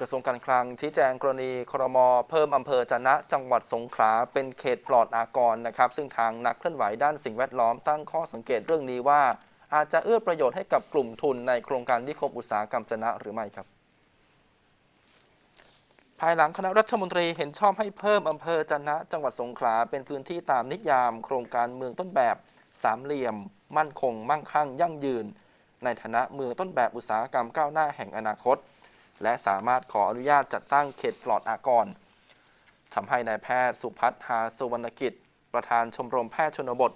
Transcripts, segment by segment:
กระทรวงการคลังชี้แจงกรณีครมเพิ่มอำเภอจะนะจังหวัดสงขลาเป็นเขตปลอดอากรนะครับ ซึ่งทางนักเคลื่อนไหวด้านสิ่งแวดล้อมตั้งข้อสังเกตเรื่องนี้ว่า อาจจะเอื้อประโยชน์ให้กับกลุ่มทุนในโครงการนิคมอุตสาหกรรมจะนะหรือไม่ครับ ภายหลังคณะรัฐมนตรีเห็นชอบให้เพิ่มอำเภอจะนะจังหวัดสงขลาเป็นพื้นที่ตามนิยาม โครงการเมืองต้นแบบสามเหลี่ยม มั่นคง มั่งคั่ง ยั่งยืน ในฐานะเมืองต้นแบบอุตสาหกรรมก้าวหน้าแห่งอนาคต และสามารถขออนุญาตจัดตั้งเขตปลอดอากรทำให้นายแพทย์สุพัฒน์หาสุวรรณกิจ ประธานชมรมแพทย์ชนบท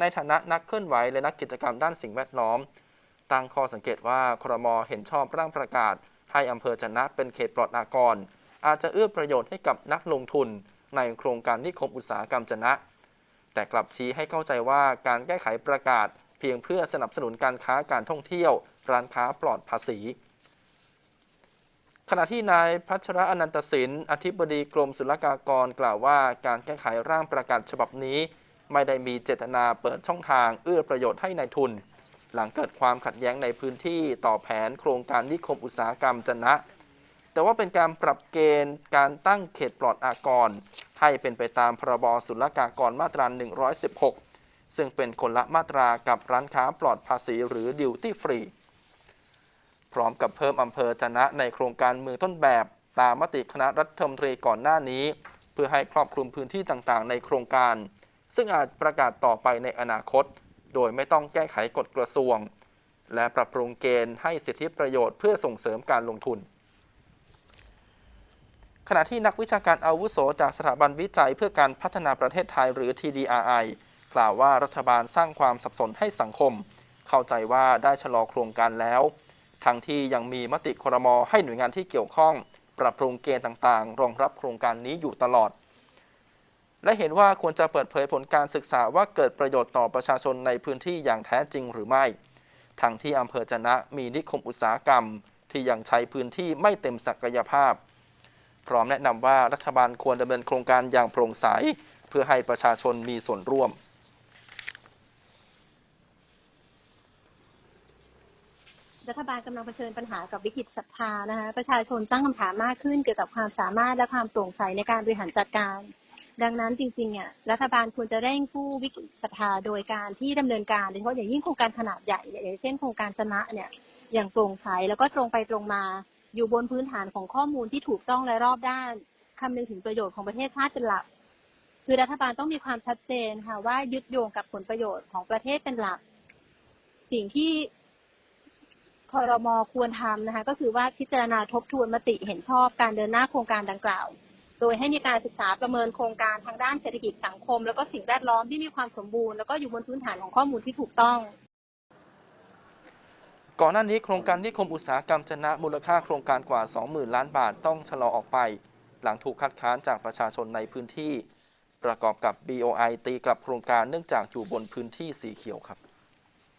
ในฐานะนักเคลื่อนไหวและนักกิจกรรมด้านสิ่งแวดล้อม ตั้งข้อสังเกตว่าครมเห็นชอบร่างประกาศ ให้อำเภอจะนะเป็นเขตปลอดอากร อาจจะเอื้อประโยชน์ให้กับนักลงทุน ในโครงการนิคมอุตสาหกรรมจะนะ แต่กลับชี้ให้เข้าใจว่าการแก้ไขประกาศ เพียงเพื่อสนับสนุนการค้าการท่องเที่ยว ร้านค้าปลอดภาษี ขณะที่นายพัชระอนันตสินอธิบดีกรมศุลกากรกล่าวว่า การแก้ไขร่างประกาศฉบับนี้ ไม่ได้มีเจตนาเปิดช่องทางเอื้อประโยชน์ให้ในายทุน หลังเกิดความขัดแย้งในพื้นที่ต่อแผนโครงการนิคมอุตสาหกรรมจนะ แต่ว่าเป็นการปรับเกณฑ์การตั้งเขตปลอดอากร ให้เป็นไปตามพรบศุลกากรมาตรา 116 ซึ่งเป็นคนละมาตรากับร้านค้าปลอดภาษีหรือดิวตี้ฟรี พร้อมกับเพิ่มอำเภอจะนะในโครงการเมืองต้นแบบ ตามมติคณะรัฐมนตรีก่อนหน้านี้ เพื่อให้ครอบคลุมพื้นที่ต่างๆ ในโครงการ ซึ่งอาจประกาศต่อไปในอนาคต โดยไม่ต้องแก้ไขกฎกระทรวง และปรับปรุงเกณฑ์ให้สิทธิประโยชน์เพื่อส่งเสริมการลงทุนขณะที่นักวิชาการอาวุโสจากสถาบันวิจัยเพื่อการพัฒนาประเทศไทยหรือ TDRI กล่าวว่ารัฐบาลสร้างความสับสนให้สังคม เข้าใจว่าได้ชะลอโครงการแล้ว ทั้งที่ยังมีมติครมให้หน่วยงานที่เกี่ยวข้อง ปรับปรุงเกณฑ์ต่างๆ รองรับโครงการนี้อยู่ตลอด และเห็นว่าควรจะเปิดเผยผลการศึกษาว่าเกิดประโยชน์ต่อประชาชนในพื้นที่อย่างแท้จริงหรือไม่ทั้งที่อำเภอจะนะมีนิคมอุตสาหกรรม ที่ยังใช้พื้นที่ไม่เต็มศักยภาพ พร้อมแนะนำว่ารัฐบาลควรดำเนินโครงการอย่างโปร่งใส เพื่อให้ประชาชนมีส่วนร่วม รัฐบาลกำลังเผชิญปัญหากับวิกฤตศรัทธานะคะประชาชนตั้งคำถามมากขึ้นเกี่ยวกับความสามารถและความโปร่งใสในการบริหารจัดการ ดังนั้นจริงๆเนี่ยรัฐบาลควรจะเร่งกู้วิกฤตศรัทธาโดยการที่ดำเนินการโดยเฉพาะอย่างยิ่งโครงการขนาดใหญ่อย่างเช่นโครงการชนะเนี่ยอย่างโปร่งใสแล้วก็ตรงไปตรงมา อยู่บนพื้นฐานของข้อมูลที่ถูกต้องและรอบด้านคำนึงถึงประโยชน์ของประเทศชาติเป็นหลัก คือรัฐบาลต้องมีความชัดเจนค่ะว่ายึดโยงกับผลประโยชน์ของประเทศเป็นหลัก สิ่งที่ คอรมอควรทำนะคะ ก็คือว่าพิจารณาทบทวนมติเห็นชอบการเดินหน้าโครงการดังกล่าว โดยให้มีการศึกษาประเมินโครงการทางด้านเศรษฐกิจสังคม แล้วก็สิ่งแวดล้อมที่มีความสมบูรณ์แล้วก็อยู่บนพื้นฐานของข้อมูลที่ถูกต้องก่อนหน้านี้โครงการนิคมอุตสาหกรรมชนะมูลค่าโครงการกว่า 20,000 ล้านบาทต้องชะลอออกไป หลังถูกคัดค้านจากประชาชนในพื้นที่ ประกอบกับ BOI ตีกลับโครงการเนื่องจากอยู่บนพื้นที่สีเขียวครับ